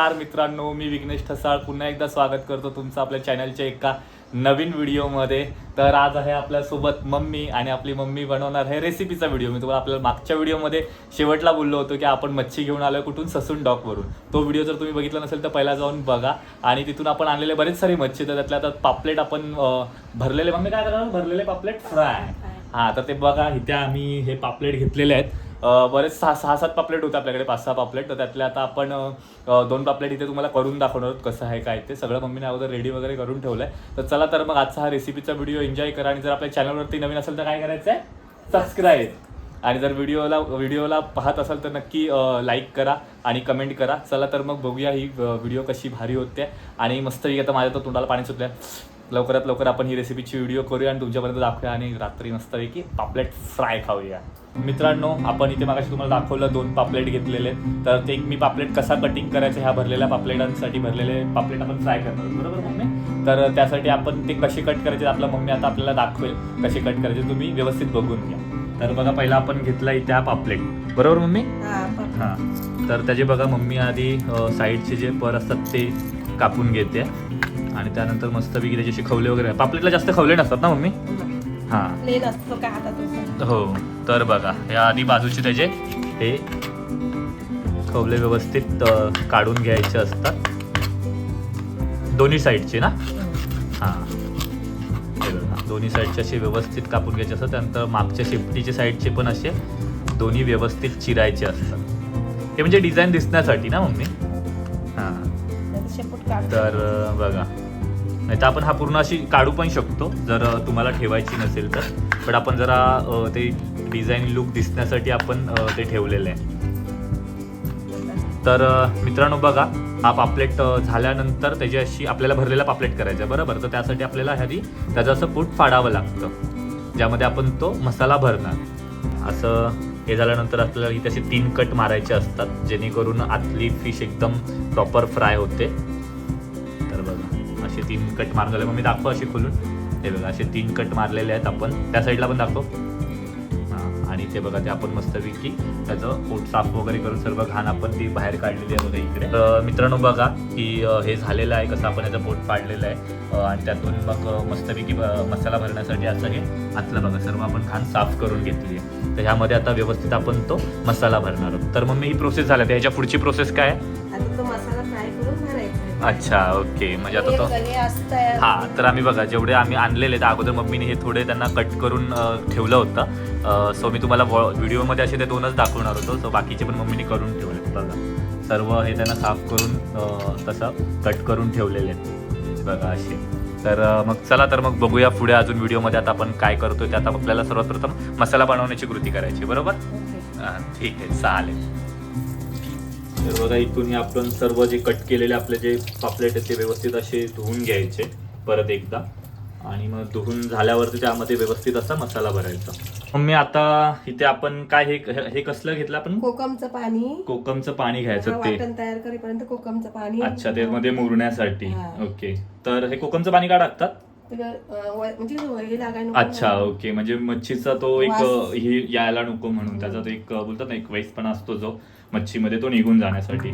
नमस्कार मित्रांनो मी विघ्नेश ठसाळ. पुन्हा एकदा स्वागत करतो तुमचं आपल्या चॅनलच्या एका नवीन व्हिडिओमध्ये तर आज आहे आपल्यासोबत मम्मी आणि आपली मम्मी बनवणार आहे रेसिपीचा व्हिडिओ मी तुम्हाला आपल्याला मागच्या व्हिडिओमध्ये शेवटला बोललो होतो की आपण मच्छी घेऊन आलो कुठून? ससून डॉकवरून तो व्हिडिओ जर तुम्ही बघितला नसेल तर पहिला जाऊन बघा. आणि तिथून आपण आणलेले बरेच सारे मच्छी तर त्यातल्या आता पापलेट आपण भरलेले. मम्मी काय करणार? भरलेले पापलेट फ्राय. हा तर ते बघा इथे आम्ही हे पापलेट घेतलेले आहेत. बरेच सहा सहा सात पापलेट होते आपल्याकडे पाच सहा पापलेट. तर त्यातले आता आपण दोन पापलेट इथे तुम्हाला करून दाखवणार आहोत कसं आहे काय ते. सगळं मम्मीने अगोदर रेडी वगैरे करून ठेवलं आहे तर चला तर मग आजचा हा रेसिपीचा व्हिडिओ एन्जॉय करा. आणि जर आपल्या चॅनलवरती नवीन असेल तर काय करायचं आहे सबस्क्राईब आणि जर व्हिडिओला व्हिडिओला पाहत असाल तर नक्की लाईक करा आणि कमेंट करा. चला तर मग बघूया ही व्हिडिओ कशी भारी होते. आणि मस्त आता माझ्या तर तोंडाला पाणी सुटलं लवकरात लवकर आपण ही रेसिपीची व्हिडिओ करूया आणि तुमच्यापर्यंत दाखवूया. आणि रात्री मस्तपैकी पापलेट फ्राय खाऊया. मित्रांनो आपण इथे मागाशी तुम्हाला दाखवलं दोन पापलेट घेतलेले. तर ते एक मी पापलेट कसा कटिंग करायचं ह्या भरलेल्या पापलेटांसाठी भरलेले पापलेट आपण फ्राय करणार. बरोबर मम्मी? तर त्यासाठी आपण ते कसे कट करायचे आपला मम्मी आता आपल्याला दाखवेल कसे कट करायचे. तुम्ही व्यवस्थित बघून घ्या. तर बघा पहिला आपण घेतला इथे हा पापलेट. बरोबर मम्मी? हा, हां. तर त्याचे बघा मम्मी आधी साईडचे जे पर असतात ते कापून घेते. आणि त्यानंतर मस्तपैकी त्याचे खवले वगैरे. पापलेटला जास्त खवले नसतात ना मम्मी? हां हो तर बघा या आधी बाजूचे त्याचे हे खवले व्यवस्थित काढून घ्यायचे असतात. दोन्ही साईडचे ना? हां. दोन्ही साईडचे असे व्यवस्थित कापून घ्यायचे असतात. त्यानंतर मागच्या शेपटीचे साईडचे पण असे दोन्ही व्यवस्थित चिरायचे असतात. हे म्हणजे डिझाईन दिसण्यासाठी ना मम्मी? हां. तर बघा. नाही तर आपण हा पूर्ण अशी काढू पण शकतो जर तुम्हाला ठेवायची नसेल तर. पण आपण जरा ते डिझाईन लुक दिसण्यासाठी आपण ते ठेवलेलं आहे. तर मित्रांनो बघा हा पापलेट झाल्यानंतर त्याची अशी आपल्याला भरलेला पापलेट करायचा आहे बरोबर? तर त्यासाठी आपल्याला आधी त्याचं असं पोट फाडावं लागतं. ज्यामध्ये आपण तो मसाला भरणार. असं हे झाल्यानंतर आपल्याला इथे असे तीन कट मारायचे असतात जेणेकरून आतली फिश एकदम प्रॉपर फ्राय होते. तीन कट मारलेले मग मी दाखव असे खोलून. ते बघा असे तीन कट मारलेले आहेत आपण. त्या साईडला पण दाखव. हां आणि ते बघा ते आपण मस्तपैकी त्याचं पोट साफ वगैरे करून सर्व घाण आपण ती बाहेर काढलेली आहे बघा इकडे. तर मित्रांनो बघा की हे झालेलं आहे कसं आपण याचं पोट पाडलेलं आहे. आणि त्यातून मग मस्तपैकी मसाला भरण्यासाठी असं हे आतलं बघा सर्व आपण घाण साफ करून घेतली आहे. तर ह्यामध्ये आता व्यवस्थित आपण तो मसाला भरणार आहोत. तर मग मी ही प्रोसेस झाल्या तर ह्याच्या पुढची प्रोसेस काय आहे? अच्छा ओके. म्हणजे आता तो हे तर आम्ही बघा जेवढे आम्ही आणलेले तर अगोदर मम्मीने हे थोडे त्यांना कट करून ठेवलं होतं. सो मी तुम्हाला व्ह- व्हिडिओमध्ये असे ते दोनच दाखवणार होतो. सो बाकीचे पण मम्मीने करून ठेवले बघा. सर्व हे त्यांना साफ करून तसं कट करून ठेवलेले आहेत. बघा असे. तर मग चला तर मग बघूया पुढे अजून व्हिडिओमध्ये आता आपण काय करतोय. ते आता आपल्याला सर्वात प्रथम मसाला बनवण्याची कृती करायची बरोबर? ठीक आहे चालेल. तर बघा इथून हे आपण सर्व जे कट केलेले आपले जे पापलेट आहेत ते व्यवस्थित असे धुवून घ्यायचे परत एकदा. आणि मग धुवून झाल्यावरती त्यामध्ये व्यवस्थित असा मसाला भरायचा. मग मी आता इथे आपण काय हे हे कसलं घेतलं आपण? कोकमचं पाणी. कोकमचं पाणी हा घ्यायचं ते. वाटण तयार करेपर्यंत कोकमचं पाणी. अच्छा ते मध्ये मुरण्यासाठी. हा. ओके. तर हे कोकमचं पाणी का टाकतात? ते, अं, व- म्हणजे हे लागायला अच्छा. ओके. म्हणजे मच्छीचा तो एक वास. ही यायला नको म्हणून. त्याचा तो एक बोलतात ना एक वैसपणा असतो जो. मच्छीमध्ये तो निघून जाण्यासाठी.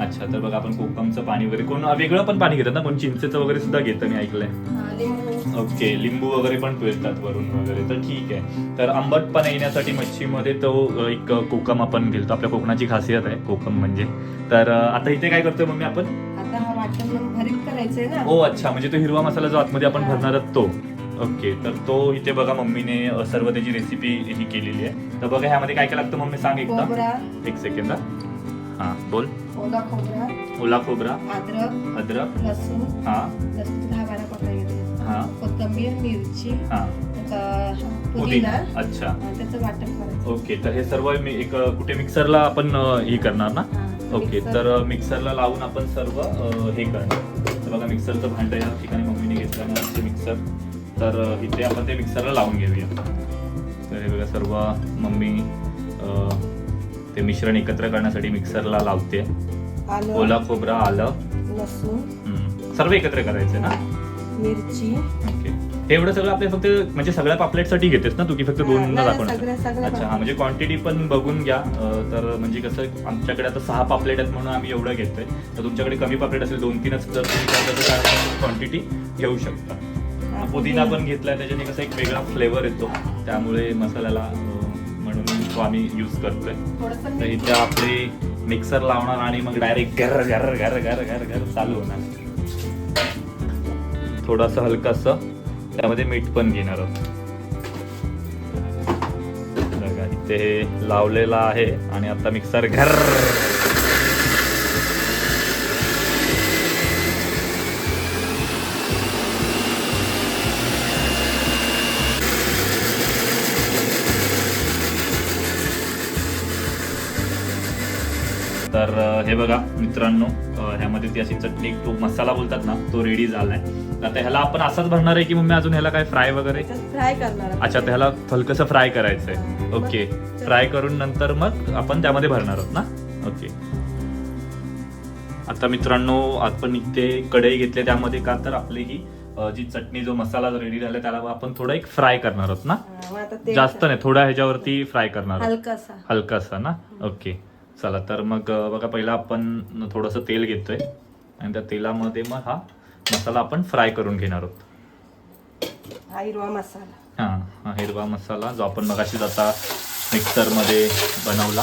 अच्छा तर बघा आपण कोकमचं पाणी वगैरे कोण वेगळं पण पाणी घेतात ना कोण चिंचेचं वगैरे सुद्धा घेतं मी ऐकलंय. हा, लिंबू. ओके लिंबू वगैरे पण पिळतात वरून वगैरे तर ठीक आहे. तर आंबटपणा येण्यासाठी मच्छीमध्ये तो एक कोकम आपण घेतो आपल्या कोकणाची खासियत आहे कोकम म्हणजे. तर आता इथे काय करतोय मम्मी आपण? हा अच्छा म्हणजे तो हिरवा मसाला जो आतमध्ये आपण भरणार आहोत तो. ओके तर तो इथे बघा मम्मीने सर्व त्याची रेसिपी ही केलेली आहे. तर बघा ह्यामध्ये काय काय लागतं मम्मी? सांग एकदा एक सेकंद हा. बोल. ओला खोबरा. ओला खोबरा. अद्रक. अद्रक. लसूण. हा. लसूण दहा बारा पकडा हा. कोथिंबीर मिरची. हा. पुदिना. अच्छा. आणि त्याचं वाटण करायचं. ओके तर हे सर्व मी एक कुठे मिक्सरला आपण हे करणार ना? ओके. तर मिक्सरला लावून आपण सर्व हे करणार. तर बघा मिक्सरचं भांडं या ठिकाणी मम्मीने घेतलं मिक्सर. तर इथे आपण ते मिक्सरला लावून घेऊया. तर हे बघा सर्व मम्मी ते मिश्रण एकत्र करण्यासाठी मिक्सरला लावते. ओला खोबरा आलं. लसूण. सर्व एकत्र करायचं ना? मिरची. ओके. हे एवढं सगळं आपल्या फक्त म्हणजे सगळ्या पापलेटसाठी घेतेस ना तू की फक्त दोन दाखवणार? अच्छा हा म्हणजे क्वांटिटी पण बघून घ्या. तर म्हणजे कसं आमच्याकडे आता सहा पापलेट आहेत म्हणून आम्ही एवढं घेतोय. तर तुमच्याकडे कमी पापलेट असेल दोन तीनच जर तुम्ही तर क्वांटिटी घेऊ शकता. पुदिना पण घेतलाय त्याच्याने कसं एक वेगळा फ्लेवर येतो. त्यामुळे मसाल्याला म्हणून तो आम्ही यूज करतोय. तर. इथे आपले मिक्सर लावणार आणि मग डायरेक्ट गर गर गर गर गर गर चालू होणार. थोडंसं हलकंसं त्यामध्ये मीठ पण घेणार आहोत. इथे हे लावलेलं आहे आणि आता मिक्सर घर. तर हे बघा मित्रांनो ह्यामध्ये ती अशी चटणी तो मसाला बोलतात ना तो रेडी झालाय. आता ह्याला आपण असाच भरणार आहे की मम्मी अजून ह्याला काय फ्राय वगैरे? फ्राय करणार. अच्छा तर ह्याला हलकस फ्राय करायचंय. ओके फ्राय करून नंतर मग आपण त्यामध्ये भरणार आहोत ना? ओके आता मित्रांनो आपण इथे कढई घेतली त्यामध्ये का तर आपली ही जी चटणी जो मसाला रेडी झाला त्याला आपण थोडा एक फ्राय करणार आहोत ना? जास्त नाही थोडा ह्याच्यावरती फ्राय करणार आहोत. हलकासा. हलकासा ना? ओके चला तर मग बघा पहिला आपण थोडंसं तेल घेतोय. आणि त्या तेलामध्ये मग हा मसाला आपण फ्राय करून घेणार आहोत. हा हिरवा मसाला. हा हा हिरवा मसाला जो आपण मगाशीच आता मिक्सरमध्ये बनवला.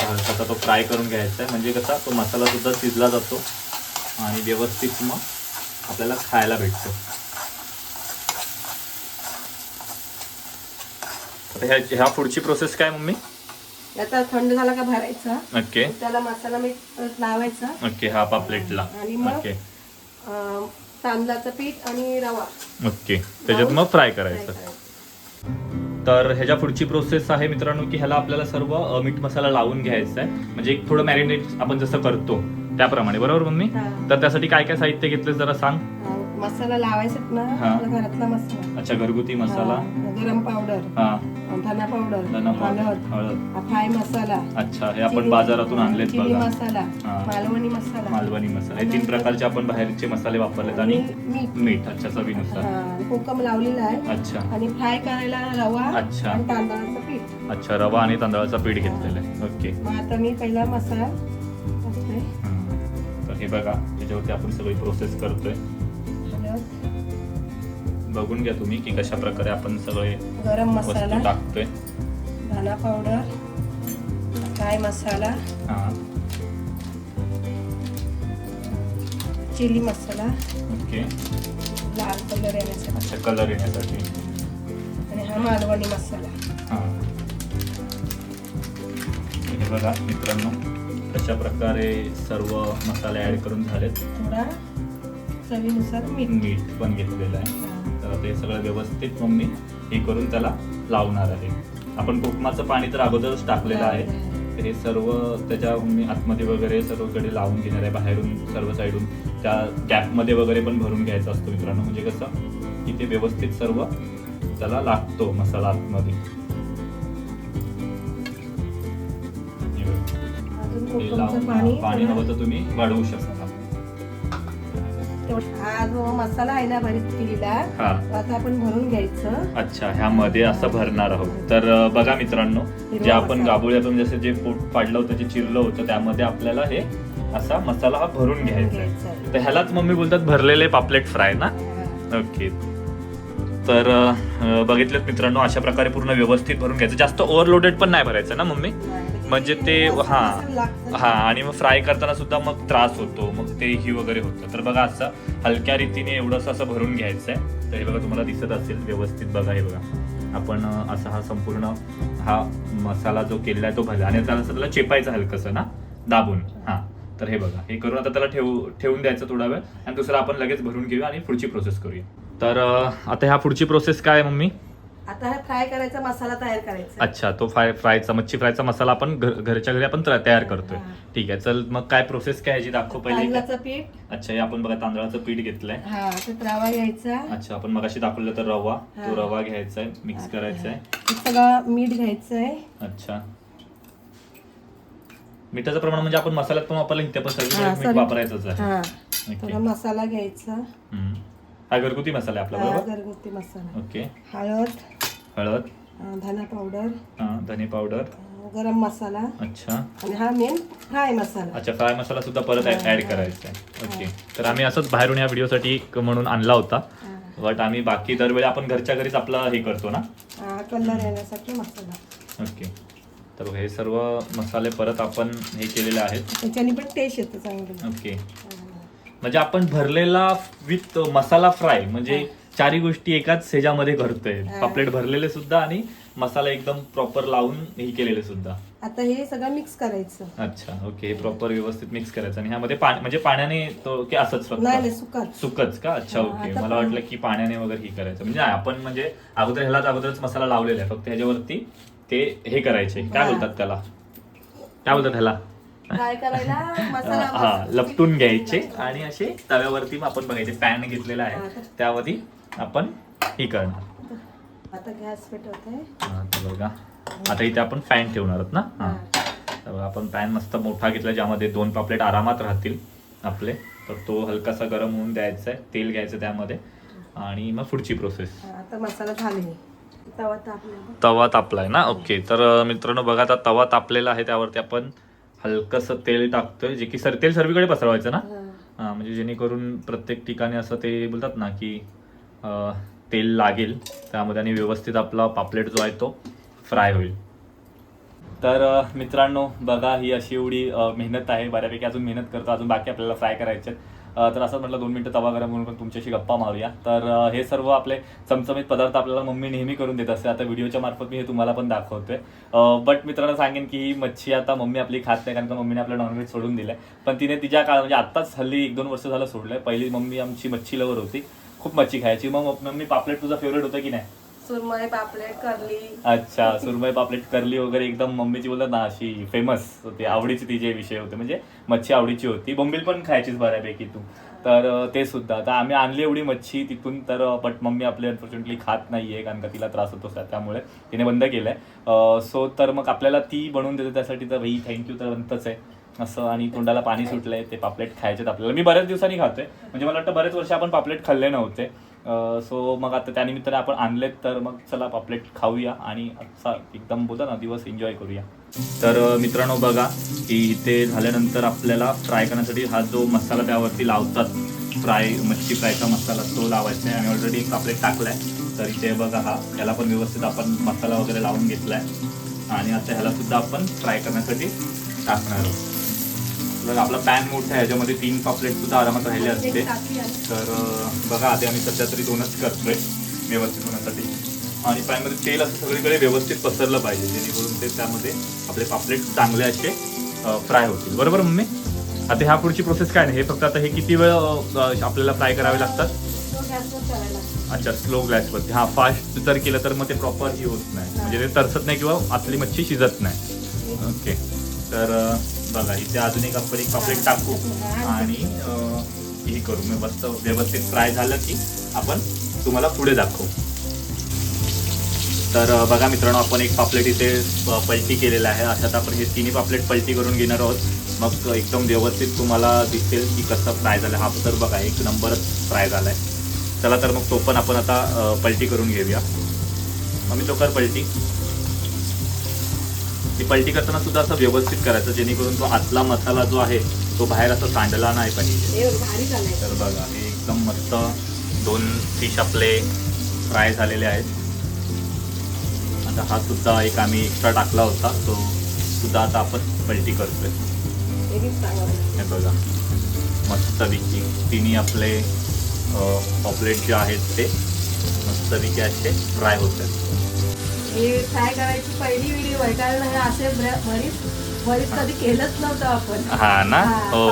हलकासा तो फ्राय करून घ्यायचा आहे. म्हणजे कसा तो मसाला सुद्धा शिजला जातो आणि व्यवस्थित मग आपल्याला खायला भेटतो. ह्या ह्या पुढची प्रोसेस काय मम्मी? आता थंड झाला का भरायचा? ओके. त्याला मसाला मीठ लावायचा. ओके हा पापलेटला आणि मग? ओके. तांदळाचं पीठ आणि रवा. ओके. त्याच्यात मग फ्राय करायचं. तर ह्याच्या पुढची प्रोसेस आहे मित्रांनो की ह्याला आपल्याला सर्व अ, मीठ मसाला लावून घ्यायचा आहे म्हणजे एक थोडं मॅरिनेट आपण जसं करतो त्याप्रमाणे. बरोबर मम्मी? हा. तर त्यासाठी काय काय साहित्य घेतलं जरा सांग. मसाला लावायचा ना. आपल्या घरातला मसाला. अच्छा घरगुती मसाला? गरम पावडर. हा. धना पावडर हळद हा फ्राय मसाला. अच्छा हे आपण बाजारातून आणलेत बघा. मसाला. मालवणी मसाला. मालवणी मसाला. हे तीन प्रकारचे आपण बाहेरचे मसाले वापरलेत आणि मीठ. अच्छा चवीनुसार. कोकम लावलेला आहे. अच्छा. आणि फ्राय करायला रवा अच्छा. तांदळाचं पीठ. अच्छा रवा आणि तांदळाचं पीठ घेतलेलं आहे. ओके. आता मी पहिला मसाला. हा. तर हे बघा त्याच्यावरती आपण सगळी प्रोसेस करतोय. बघून घ्या तुम्ही की कशा प्रकारे आपण सगळे गरम मसाला. टाकतोय. धना पावडर फ्राय मसाला हा. चिली मसाला. ओके. लाल कलर येण्यासाठी. अच्छा कलर येण्यासाठी. आणि हा मालवणी मसाला. हा. हे बघा मित्रांनो अशा प्रकारे सर्व मसाले ऍड करून झालेत. थोडा चवीनुसार मीठ. मीठ पण घेतलेलं आहे. तर ते सगळं व्यवस्थित मग मी हे करून त्याला लावणार आहे. आपण कोकमाचं पाणी तर अगोदरच टाकलेलं आहे. तर हे सर्व त्याच्या मी आतमध्ये वगैरे सर्वकडे लावून घेणार आहे बाहेरून सर्व साईडून. त्या गॅपमध्ये वगैरे पण भरून घ्यायचा असतो मित्रांनो. म्हणजे कसं की ते व्यवस्थित सर्व त्याला लागतो मसाला आतमध्ये. पाणी हवं तर तुम्ही वाढवू शकता. हा जो मसाला आहे ना भरीत केलेला हा. आता आपण भरून घ्यायचं. अच्छा ह्यामध्ये असं भरणार आहोत. तर बघा मित्रांनो जे आपण. गाबोळ्यातून जसं जे पोट पाडलं होतं जे चिरलं होतं त्यामध्ये आपल्याला हे असा मसाला हा भरून घ्यायचा. तर ह्यालाच मम्मी बोलतात भरलेले पापलेट फ्राय ना. ओके. तर अं, बघितलेत मित्रांनो अशा प्रकारे पूर्ण व्यवस्थित भरून घ्यायचं. जास्त ओव्हरलोडेड पण नाही भरायचं ना मम्मी? म्हणजे ते हा हा आणि मग फ्राय करताना सुद्धा मग त्रास होतो मग ते ही वगैरे होतं. तर बघा असं हलक्या रीतीने एवढंसं असं भरून घ्यायचं आहे तर हे बघा तुम्हाला दिसत असेल व्यवस्थित बघा हे बघा. आपण असा हा संपूर्ण हा मसाला जो केलेला आहे तो भरला आणि त्याला असं त्याला चेपायचं हलकंसं ना दाबून. हा तर हे बघा. हे करून आता त्याला ठेवू ठेवून द्यायचं थोडा वेळ. आणि दुसरं आपण लगेच भरून घेऊया आणि पुढची प्रोसेस करूया. तर आता ह्या पुढची प्रोसेस काय आहे मम्मी? आता हा फ्राय करायचा मसाला तयार करायचा. अच्छा तो फ्राय फ्रायचा मच्छी फ्रायचा मसाला आपण घर- घरच्या घरी आपण तया- तयार करतोय. हा. ठीक आहे चल मग काय प्रोसेस काय ह्याची दाखव पहिले तांदळाचं पीठ. अच्छा हे आपण बघा तांदळाचं पीठ घेतलंय. हा त्यात रवा घ्यायचा. अच्छा आपण मगाशी दाखवलं तर रवा. तो हा. रवा घ्यायचा आहे मिक्स करायचा आहे. त्यात सगळं मीठ घ्यायचंय अच्छा. मिठाचं प्रमाण म्हणजे आपण मसाल्यात पण वापरलं इथे पण हा, मीठ वापरायचंच आहे. हा. थोडा मसाला घ्यायचा. हम्म. हा घरगुती मसाला आहे आपला हा, बरोबर घरगुती मसाला. ओके. हळद. हळद. अं, धना पावडर. हा धने पावडर. अं, गरम मसाला. अच्छा. आणि हा मेन फ्राय मसाला. अच्छा फ्राय मसाला सुद्धा परत ऍड करायचा आहे. ओके. तर आम्ही असंच बाहेरून या व्हिडिओसाठी एक म्हणून आणला होता. हा. बट आम्ही बाकी दरवेळी आपण घरच्या घरीच आपला हे करतो ना? हा, कलर येण्यासाठी मसाला. ओके. तर हे सर्व मसाले परत आपण हे केलेले आहेत. त्याच्याने पण टेस्ट येतो चांगली. ओके. म्हणजे आपण भरलेला विथ मसाला फ्राय म्हणजे चारही गोष्टी एकाच ह्याच्यामध्ये करतोय. पापलेट भरलेले सुद्धा आणि मसाला एकदम प्रॉपर लावून हे केलेले सुद्धा. आता हे सगळं मिक्स करायचं. अच्छा ओके प्रॉपर व्यवस्थित मिक्स करायचं. आणि ह्यामध्ये म्हणजे पाण्याने तो की असंच फक्त? सुकाच. का? अच्छा ओके मला वाटलं की पाण्याने वगैरे हे करायचं. म्हणजे आपण म्हणजे अगोदर ह्यालाच अगोदरच मसाला लावलेला आहे. फक्त ह्याच्यावरती ते हे करायचे. काय. बोलतात त्याला? काय बोलतात ह्याला? फ्राय करायला मसाला हा लपटून घ्यायचे आणि असे तव्यावरती आपण बघायचे पॅन घेतलेला आहे. त्यावरती आपण हे करणार. आता गॅस पेटवते. हा, तर बघा. आता इथे आपण पॅन ठेवणार आहोत ना? हा. तर बघा, आपण पॅन मस्त मोठा घेतला ज्यामध्ये दोन पापलेट आरामात राहतील आपले. तर तो हलकासा गरम होऊन द्यायचा आहे तेल घ्यायचं त्यामध्ये. आणि मग पुढची प्रोसेस आता मसाला झाले. तवा तापला तवा तापलाय ना? ओके तर मित्रांनो बघा आता तवा तापलेला आहे त्यावरती आपण हलकस तेल टाकतोय जे की सर तेल सर्वीकडे पसरवायचं ना? हा, म्हणजे जेणेकरून प्रत्येक ठिकाणी असं ते बोलतात ना की तेल लागेल त्यामध्ये आणि व्यवस्थित आपला पापलेट जो आहे तो फ्राय होईल. तर मित्रांनो बघा ही अशी एवढी मेहनत आहे. बऱ्यापैकी अजून मेहनत करतो अजून बाकी आपल्याला फ्राय करायचे आहेत. तर असं म्हटलं दोन मिनटं तवा गरम म्हणून तुमच्याशी गप्पा मारूया. तर हे सर्व आपले चमचमीत पदार्थ आपल्याला मम्मी नेहमी करून देत असते. आता व्हिडिओच्या मार्फत मी हे तुम्हाला पण दाखवतोय. बट मित्रांनो सांगेन की ही मच्छी आता मम्मी आपली खात नाही कारण का मम्मीने आपलं नॉनव्हेज सोडून दिलंय. पण तिने तिच्या काळ म्हणजे आत्ताच हल्ली एक दोन वर्ष झालं सोडलंय. पहिली मम्मी आमची मच्छी लवर होती. खूप मच्छी खायची. मग मम्मी पापलेट तुझा फेवरेट होतं की नाही? सुरमई पापलेट करली. अच्छा सुरमई पापलेट करली वगैरे एकदम मम्मीची बोलतात ना अशी फेमस होती आवडीची तिचे विषय होते म्हणजे मच्छी आवडीची होती. बोंबील पण खायचीच बऱ्यापैकी तू. तर ते सुद्धा. आता आम्ही आणली एवढी मच्छी तिथून तर बट मम्मी आपली अनफॉर्च्युनेटली खात नाहीये कारण का तिला त्रास होतो त्यामुळे तिने बंद केलंय. सो तर मग आपल्याला ती बनवून देते त्यासाठी तर भाई थँक्यू तर बनतच आहे. असं आणि तोंडाला पाणी सुटलंय ते पापलेट खायचेत आपल्याला. मी बऱ्याच दिवसांनी खातोय. म्हणजे मला वाटतं बरेच वर्ष आपण पापलेट खाल्ले नव्हते. सो मग आता त्यानिमित्ताने आपण आणलेत तर मग चला पापलेट खाऊया आणि असा एकदम बोलता ना दिवस एन्जॉय करूया. तर मित्रांनो बघा की इथे झाल्यानंतर आपल्याला फ्राय करण्यासाठी हा जो मसाला त्यावरती लावतात फ्राय मच्छी फ्रायचा मसाला तो लावायचा आहे. आम्ही ऑलरेडी एक पापलेट टाकलाय. तर इथे बघा हा याला पण व्यवस्थित आपण मसाला वगैरे लावून घेतलाय. आणि आता ह्याला सुद्धा आपण फ्राय करण्यासाठी टाकणार आहोत. बघा आपला पॅन मोठा आहे याच्यामध्ये तीन पापलेट सुद्धा आरामात राहिले असते तर बघा आधी आम्ही सध्या तरी दोनच करतोय व्यवस्थित होण्यासाठी. आणि पॅनमध्ये तेल असं सगळीकडे व्यवस्थित पसरलं पाहिजे जेणेकरून ते त्यामध्ये आपले पापलेट चांगले असे फ्राय होतील. बरोबर मम्मी? आता ह्या पुढची प्रोसेस काय नाही हे फक्त आता हे किती वेळ आपल्याला फ्राय करावे लागतात? अच्छा स्लो गॅसवरती हा फास्ट जर केलं तर मग ते प्रॉपर ही होत नाही. म्हणजे ते तरसत नाही किंवा आतली मच्छी शिजत नाही. ओके तर अं, बघा इथे अजून एक आपण एक पापलेट टाकू आणि हे करू. मी मस्त व्यवस्थित फ्राय झालं की आपण तुम्हाला पुढे दाखवू. तर बघा मित्रांनो आपण एक पापलेट इथे पलटी केलेला आहे. अशात आपण हे तिन्ही पापलेट पलटी करून घेणार आहोत. मग एकदम व्यवस्थित तुम्हाला दिसेल की कसं फ्राय झालं. हा तर बघा एक नंबरच फ्राय झालाय. चला तर मग तो पण आपण आता पलटी करून घेऊया. मग मी तो कर पलटी. ती पलटी करताना सुद्धा असं व्यवस्थित करायचं जेणेकरून तो आतला मसाला जो आहे तो बाहेर असा सांडला नाही पाहिजे. तर बघा हे एकदम मस्त दोन फिश आपले फ्राय झालेले आहेत. आता हा सुद्धा एक आम्ही एक्स्ट्रा टाकला होता तो सुद्धा आता आपण पलटी करतोय. हे बघा मस्त विकी तिन्ही आपले पॉपलेट जे आहेत ते मस्त विकी असे फ्राय होत आहेत हे फ्राय करायची पहिली व्हिडिओ आहे? कारण असे भरीत भरीत कधी केलंच नव्हतं आपण. हा ना? हो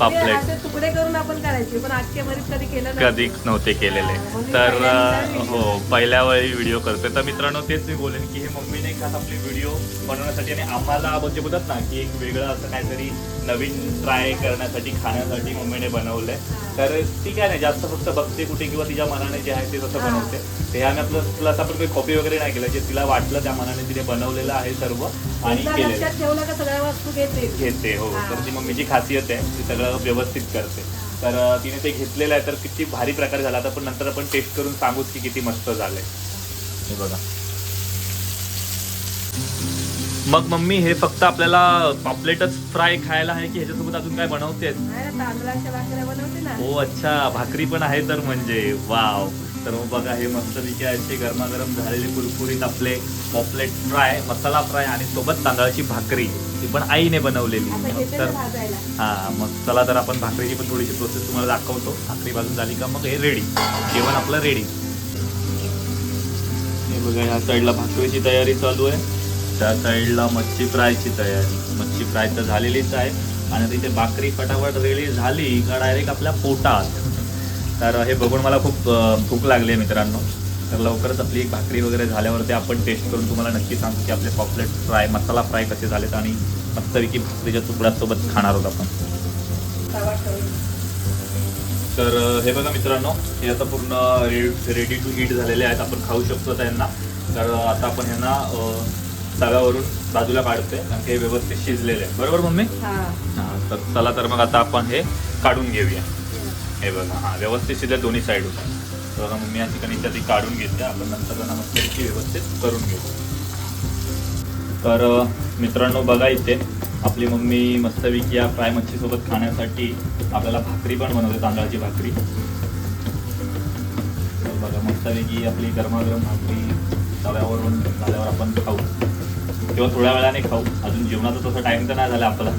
पापलेट. असे तुकडे करून आपण करायचे पण आजचे भरीत कधी केलं. कधीच नव्हते केलेले तर अं, हो पहिल्या वेळी व्हिडिओ करतोय तर मित्रांनो तेच मी बोलेन की हे मम्मीने खास आपली व्हिडिओ बनवण्यासाठी आणि आम्हाला म्हणजे बोलतात ना की एक वेगळं असं काहीतरी नवीन ट्राय करण्यासाठी खाण्यासाठी मम्मीने बनवलंय तर ती काय नाही जास्त फक्त बघते कुठे किंवा तिच्या मनाने जे आहे ते तसं. बनवते ते आम्ही आपलं प्लस आपण काही कॉपी वगैरे नाही केलं जे तिला वाटलं त्या मनाने तिने बनवलेलं आहे सर्व आणि एकदा केलेलं लक्षात ठेवलं का सगळ्या वस्तू घेते घेते हो हा. तर ती मम्मीची खासियत आहे ती सगळं व्यवस्थित करते. तर तिने ते घेतलेलं आहे तर किती भारी प्रकारे झाला. आता पण नंतर आपण टेस्ट करून सांगूच की किती मस्त झालंय. हे बघा. मग मम्मी हे फक्त आपल्याला पापलेटच फ्राय खायला आहे की ह्याच्यासोबत अजून काय बनवतेस? नाही ना, तांदळाच्या भाकऱ्या बनवते ना. हो अच्छा. भाकरी पण आहे तर म्हणजे. वाव. तर मग बघा हे मस्तपैकी असे गरमागरम झालेले कुरकुरीत आपले पॉपलेट फ्राय मसाला फ्राय आणि सोबत तांदळाची भाकरी. ती पण आईने बनवलेली. तर हा मग चला तर आपण भाकरीची पण थोडीशी प्रोसेस तुम्हाला दाखवतो. भाकरी भाजून झाली का मग हे रेडी जेवण आपलं रेडी हे बघा ह्या साईडला भाकरीची तयारी चालू आहे. त्या साईडला मच्छी फ्रायची तयारी. मच्छी फ्राय तर झालेलीच आहे. आणि तिथे भाकरी फटाफट रेडी झाली का डायरेक्ट आपल्या पोटात. तर हे बघून मला खूप भूक लागली आहे मित्रांनो. तर लवकरच आपली एक भाकरी वगैरे झाल्यावरती आपण टेस्ट करून तुम्हाला नक्की सांगतो की आपले पॉपलेट फ्राय मसाला फ्राय कसे झालेत आणि मस्तपैकी भाकरीच्या तुकड्यासोबत खाणार आहोत आपण. तर हे बघा मित्रांनो हे आता पूर्ण रेडी टू ईट झालेले आहेत. आपण खाऊ शकतो त्यांना. तर आता आपण ह्यांना अं, तव्यावरून बाजूला काढतोय. कारण हे व्यवस्थित शिजलेले आहे बरोबर मम्मी? हां तर चला तर मग आता आपण हे काढून घेऊया. हे बघा हां व्यवस्थित शिजले दोन्ही साईडून तर मी या ठिकाणी ती काढून घेते. आपण नंतर त्यांना मस्त व्यवस्थित करून घेऊ. तर मित्रांनो बघा इथे आपली मम्मी मस्तपैकी या फ्राय मच्छीसोबत खाण्यासाठी आपल्याला भाकरी पण बनवते तांदळाची भाकरी. तर बघा मस्तपैकी आपली गरमागरम भाकरी तव्यावरून झाल्यावर आपण खाऊ. किंवा थोड्या वेळाने खाऊ. अजून जेवणाचा तसा टाईम तर नाही झाला आपला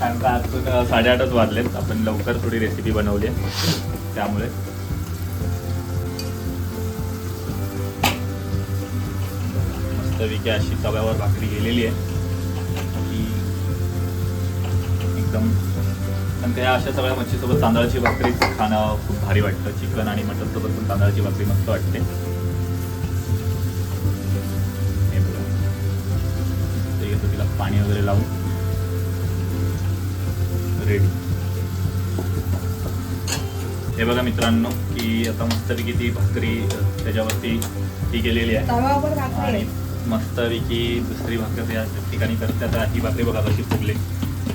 कारण का आज साडेआठच वाजलेत. आपण लवकर थोडी रेसिपी बनवली आहे. त्यामुळे. मस्तपैकी अशी तव्यावर भाकरी गेलेली आहे. एकदम पण त्या अशा सगळ्या मच्छीसोबत तांदळाची भाकरी खाणं खूप भारी वाटतं. चिकन आणि मटन सोबत पण तांदळाची भाकरी मस्त वाटते. ते तिला पाणी वगैरे लावून. रेडी. हे बघा मित्रांनो की आता मस्तपैकी ती भाकरी त्याच्यावरती ती गेलेली आहे. आणि. मस्तपैकी दुसरी भाकर या ठिकाणी करते. आता ही भाकरी बघा कशी फुगली.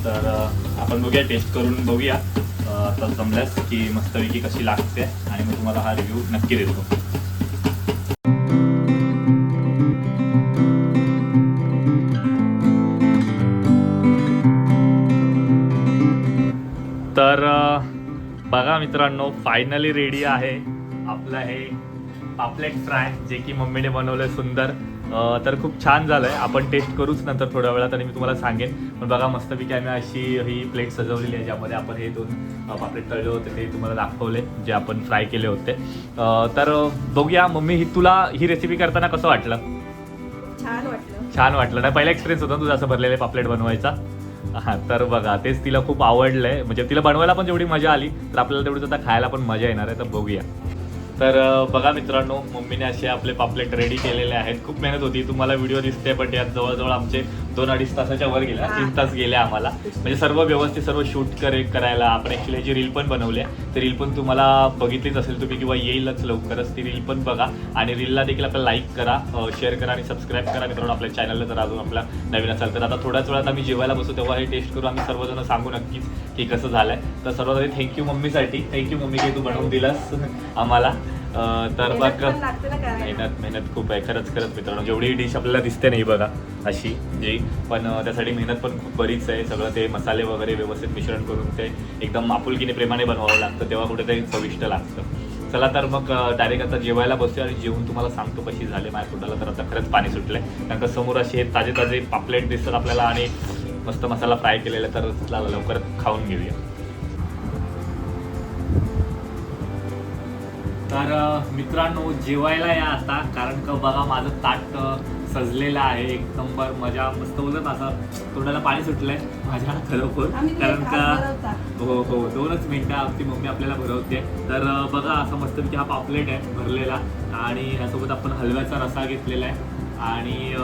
तर आपण बघूया टेस्ट करून बघूया. आता जमल्यास की मस्तपैकी कशी लागते. आणि मग तुम्हाला हा रिव्ह्यू नक्की देतो. मित्रांनो फायनली रेडी आहे आपलं हे पापलेट फ्राय जे की मम्मीने बनवलंय सुंदर. तर खूप छान झालंय. आपण टेस्ट करूच नंतर थोड्या वेळात आणि मी तुम्हाला सांगेन. पण बघा मस्तपैकी आम्ही अशी ही प्लेट सजवलेली आहे ज्यामध्ये आपण हे दोन पापलेट तळले होते ते तुम्हाला दाखवले जे आपण फ्राय केले होते. तर बघूया मम्मी ही तुला ही रेसिपी करताना कसं वाटलं? छान वाटलं. छान वाटलं ना? पहिला एक्सपिरियन्स होता तुझा असं भरलेले पापलेट बनवायचा? हा तर बघा तेच तिला खूप आवडलंय. म्हणजे तिला बनवायला पण जेवढी मजा आली तर आपल्याला तेवढीच आता खायला पण मजा येणार आहे तर बघूया. तर बघा मित्रांनो मम्मीने असे आपले पापलेट रेडी केलेले आहेत. खूप मेहनत होती तुम्हाला व्हिडिओ दिसते पण यात जवळजवळ आमचे दोन अडीच तासाच्या वर गेल्या हा. तीन तास गेले आम्हाला. म्हणजे सर्व व्यवस्थित सर्व शूट करे करायला. आपण ॲक्च्युली याची रील पण बनवली आहे तर रील पण तुम्हाला बघितलीच असेल तुम्ही किंवा येईलच लवकरच. ती रील पण बघा. आणि रीलला देखील आपल्याला लाईक करा शेअर करा आणि सबस्क्राईब करा. मित्रांनो आपल्या चॅनलला जर अजून आपला नवीन असेल तर. आता थोड्याच वेळात आम्ही जेवायला बसू तेव्हा हे टेस्ट करू आम्ही सर्वजण सांगू नक्कीच की कसं झालंय. तर सर्वात आधी थँक्यू मम्मीसाठी. थँक्यू मम्मी की तू बनवून दिलास आम्हाला. तर करायला. मेहनत मेहनत खूप आहे. खरंच खरंच मित्रांनो जेवढी डिश आपल्याला दिसते नाही बघा अशी जी. पण त्यासाठी मेहनत पण खूप बरीच आहे. सगळं ते मसाले वगैरे व्यवस्थित मिश्रण करून ते एकदम आपुलकीने प्रेमाने बनवावं लागतं तेव्हा कुठेतरी चविष्ट लागतं. चला तर मग डायरेक्ट आता जेवायला बसूया आणि जेवून तुम्हाला सांगतो कशी झाले माझ्या पोटाला. तर आता खरंच पाणी सुटलंय. कारण का समोर असे ताजे ताजे पापलेट दिसतात आपल्याला आणि मस्त मसाला फ्राय केलेला तर लवकर खाऊन घेऊया. तर मित्रांनो जेवायला या आता. कारण का बघा माझं ताट सजलेलं आहे. एक नंबर मजा. मस्त बोलत असं तोंडाला पाणी सुटलंय. माझ्या खरोखर कारण का हात. हो हो. दोनच मिनिटं आमची मम्मी आपल्याला भरवते. तर बघा असं मस्तपैकी हा पापलेट आहे भरलेला. आणि ह्यासोबत आपण हलव्याचा रसा घेतलेला आहे. आणि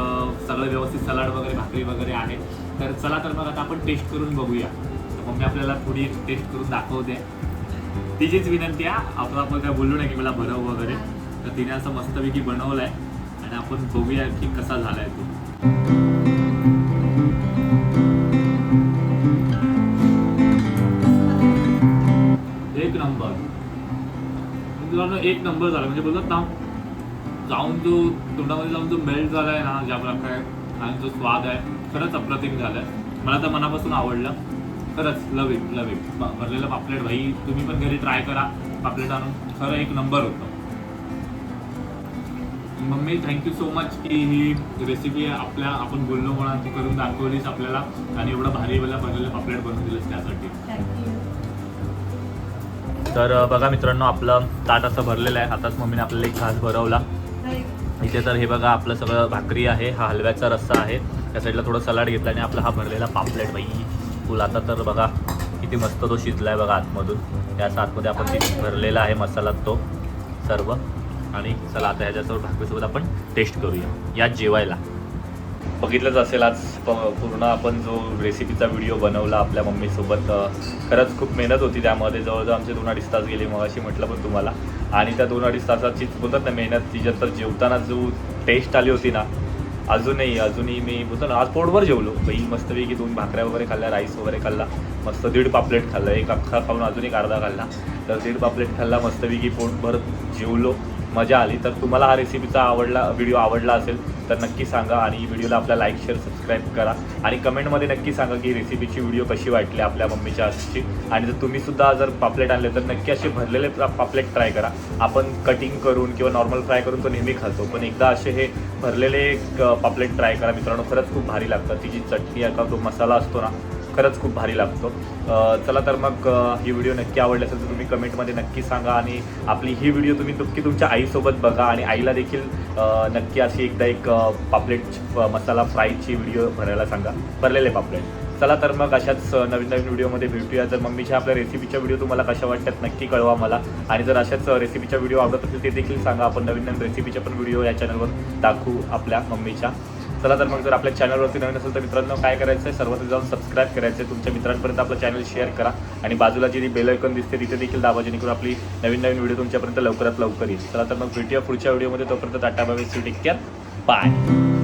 सगळं व्यवस्थित सलाड वगैरे भाकरी वगैरे आहे. तर चला तर मग आता आपण टेस्ट करून बघूया. मम्मी आपल्याला थोडी टेस्ट करून दाखवते. तिचीच विनंती आहे आपण आपण काय बोललो नाही की मला भरव वगैरे. तर तिने असं मस्तपैकी बनवलंय. आणि आपण बघूया की कसा झालाय तो. मित्रांनो एक नंबर झाला. म्हणजे बोलतात ना जाऊन जो तोंडामध्ये जाऊन जो मेल्ट झाला आहे ना ज्या प्रकारे आणि जो स्वाद आहे खरंच अप्रतिम झालाय. मला तर मनापासून आवडलं. खरंच लव इट लव इट भरलेलं पापलेट भाई तुम्ही पण घरी ट्राय करा. पापलेट आणून. खरं एक नंबर होतं. मम्मी थँक्यू सो मच की ही रेसिपी आपल्या आपण बोललो म्हणून तू करून दाखवलीस आपल्याला. आणि एवढं भारी वेळेला भरलेलं पापलेट बनवून दिलंस त्यासाठी. थँक्यू तर बघा मित्रांनो आपलं ताट असं भरलेलं आहे. आताच मम्मीने आपल्याला एक घास भरवला. इथे तर हे बघा आपलं सगळं भाकरी आहे. हा हलव्याचा रस्सा आहे. त्या साईडला थोडं सलाड घेतला आणि आपला हा भरलेला पापलेट बाई फुल. आता तर बघा किती मस्त तो शिजला आहे बघा आतमधून. त्याच आतमध्ये आपण ते भरलेला आहे मसाला तो सर्व. आणि चला आता ह्याच्यासोबत भाकरीसोबत आपण टेस्ट करूया. या जेवायला. बघितलंच असेल आज प- पूर्ण आपण जो रेसिपीचा व्हिडिओ बनवला आपल्या मम्मीसोबत खरंच खूप मेहनत होती त्यामध्ये. जवळजवळ आमचे दोन अडीच तास गेले मग अशी म्हटलं पण तुम्हाला. आणि त्या दोन अडीच तासाची बोलतात ना मेहनत तिच्यात तर जेवताना जो टेस्ट आली होती ना अजूनही अजूनही मी बोलतो ना आज पोटभर जेवलो. बाई मस्तपैकी दोन भाकऱ्या वगैरे खाल्ल्या राईस वगैरे खाल्ला मस्त दीड पापलेट खाल्लं एक अख्खा खाऊन अजून एक अर्धा खाल्ला. तर दीड पापलेट खाल्ला मस्तपैकी पोटभर जेवलो. मजा आली. तर तुम्हाला हा रेसिपीचा आवडला व्हिडिओ आवडला असेल तर नक्की सांगा आणि व्हिडिओला आपला लाईक शेअर सबस्क्राईब करा. आणि कमेंटमध्ये नक्की सांगा की रेसिपीची व्हिडिओ कशी वाटली आपल्या मम्मीच्या हातची. आणि जर तुम्हीसुद्धा जर पापलेट आणले तर नक्की असे भरलेले पापलेट ट्राय करा. आपण कटिंग करून किंवा नॉर्मल फ्राय करून तो नेहमी खातो. पण एकदा असे हे भरलेले एक पापलेट ट्राय करा. मित्रांनो खरंच खूप भारी लागतं. ती जी चटणी आहे का तो मसाला असतो ना खरंच खूप भारी लागतो. चला तर मग ही व्हिडिओ नक्की आवडली असेल तर तुम्ही कमेंटमध्ये नक्की सांगा आणि आपली ही व्हिडिओ तुम्ही नक्की तुमच्या आईसोबत बघा आणि आईला देखील नक्की अशी एकदा एक पापलेट मसाला फ्रायची व्हिडिओ भरायला सांगा. भरलेले पापलेट. चला तर मग अशाच नवीन नवीन व्हिडिओमध्ये भेटूया. जर मम्मीच्या आपल्या रेसिपीच्या व्हिडिओ तुम्हाला कशा वाटतात नक्की कळवा मला. आणि जर अशाच रेसिपीच्या व्हिडिओ आवडत असेल ते देखील सांगा. आपण नवीन नवीन रेसिपीच्या पण व्हिडिओ या चॅनलवर दाखवू आपल्या मम्मीच्या. चला तर मग जर आपल्या चॅनलवरती नवीन असेल तर मित्रांनो काय करायचं आहे सर्वात जाऊन सबस्क्राईब करायचं आहे तुमच्या मित्रांपर्यंत आपलं चॅनल शेअर करा. आणि बाजूला जी बेल आयकॉन दिसते तिथे देखील दाबा जेणेकरून आपली नवीन नवीन व्हिडिओ तुमच्यापर्यंत लवकरात लवकर येईल. चला तर मग भेटूया पुढच्या व्हिडिओमध्ये तोपर्यंत tata bye see take care. Bye